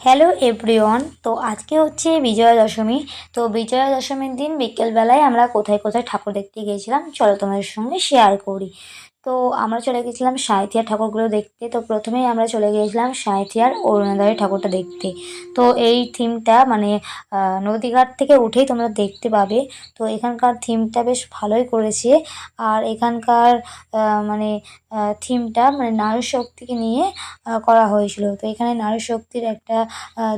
Hello everyone তো আজকে হচ্ছে বিজয়া দশমী। তো বিজয়া দশমীর দিন বিকেলবেলায় আমরা কোথায় কোথায় ঠাকুর দেখতে গিয়েছিলাম, চলো তোমাদের সঙ্গে শেয়ার করি। তো আমরা চলে গেছিলাম সাঁইথিয়ার ঠাকুরগুলো দেখতে। তো প্রথমেই আমরা চলে গিয়েছিলাম সাঁইথিয়ার অরুণোদয় ঠাকুরটা দেখতে। তো এই থিমটা মানে নদীঘাট থেকে উঠেই তোমরা দেখতে পাবে। তো এখানকার থিমটা বেশ ভালোই করেছে। আর এখানকার মানে থিমটা মানে নারী শক্তিকে নিয়ে করা হয়েছিল। তো এখানে নারী শক্তির একটা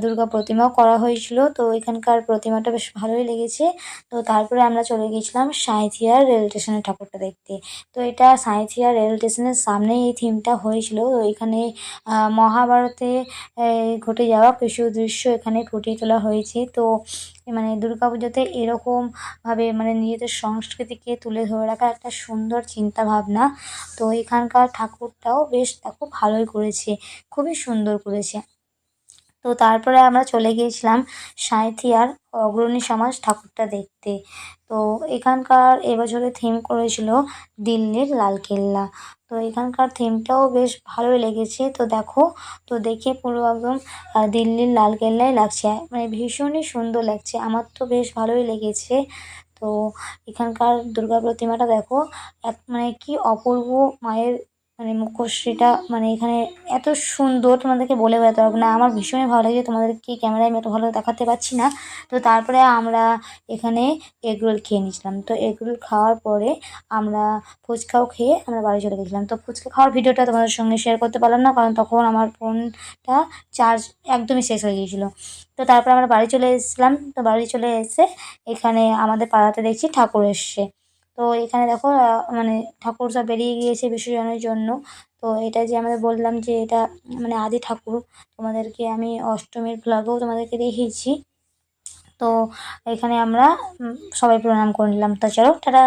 দুর্গা প্রতিমাও করা হয়েছিল। তো এখানকার প্রতিমাটা বেশ ভালোই লেগেছে। তো তারপরে আমরা চলে গিয়েছিলাম সাঁইথিয়ার রেল স্টেশনের ঠাকুরটা দেখতে। তো এটা সাঁইথিয়া রেল স্টেশনের সামনে এই থিমটা হয়েছিল। এখানে মহাভারতে ঘটে যাওয়া কিছু দৃশ্য এখানে ফুটিয়ে তোলা হয়েছে। তো মানে দুর্গাপুজোতে এরকমভাবে মানে নিজেদের সংস্কৃতিকে তুলে ধরে রাখা একটা সুন্দর চিন্তা ভাবনা। তো এখানকার ঠাকুরটাও বেশ দেখো ভালোই করেছে। খুবই সুন্দর করেছে। তো তারপরে আমরা চলে গিয়েছিলাম সাঁইথিয়ার অগ্রণী সমাজ ঠাকুরটা দেখতে। তো এখানকার এবছরে থিম করেছিল দিল্লির লালকেল্লা। তো এখানকার থিমটাও বেশ ভালোই লেগেছে। তো দেখো, তো দেখে পুরো একদম দিল্লির লালকেল্লাই লাগছে। মানে ভীষণই সুন্দর লাগছে। আমার তো বেশ ভালোই লেগেছে। তো এখানকার দুর্গা প্রতিমাটা দেখো, এক মানে কি অপূর্ব মায়ের মানে মুখশ্রীটা মানে এখানে এত সুন্দর তোমাদেরকে বলে বোঝাতে পারব না। আমার ভীষণই ভালো লাগে তোমাদেরকে ক্যামেরায় আমি এত ভালো দেখাতে পারছি না। তো তারপরে আমরা এখানে এগরোল খেয়ে নিয়েছিলাম। তো এগরোল খাওয়ার পরে আমরা ফুচকাও খেয়ে আমরা বাড়ি চলে গেছিলাম। তো ফুচকা খাওয়ার ভিডিওটা তোমাদের সঙ্গে শেয়ার করতে পারলাম না, কারণ তখন আমার ফোনটা চার্জ একদমই শেষ হয়ে গিয়েছিল। তো তারপর আমরা বাড়ি চলে এসেছিলাম। তো বাড়ি চলে এসে এখানে আমাদের পাড়াতে দেখছি ঠাকুর এসছে। তো এখানে দেখো মানে ঠাকুর সব বেরিয়ে গিয়েছে বিসর্জনের জন্য। তো এটা যে আমাদের বললাম যে এটা মানে আদি ঠাকুর, তোমাদেরকে আমি অষ্টমীর ভ্লগেও তোমাদেরকে দেখিয়েছি। তো এখানে আমরা সবাই প্রণাম করে নিলাম। তো চলো, টাটা।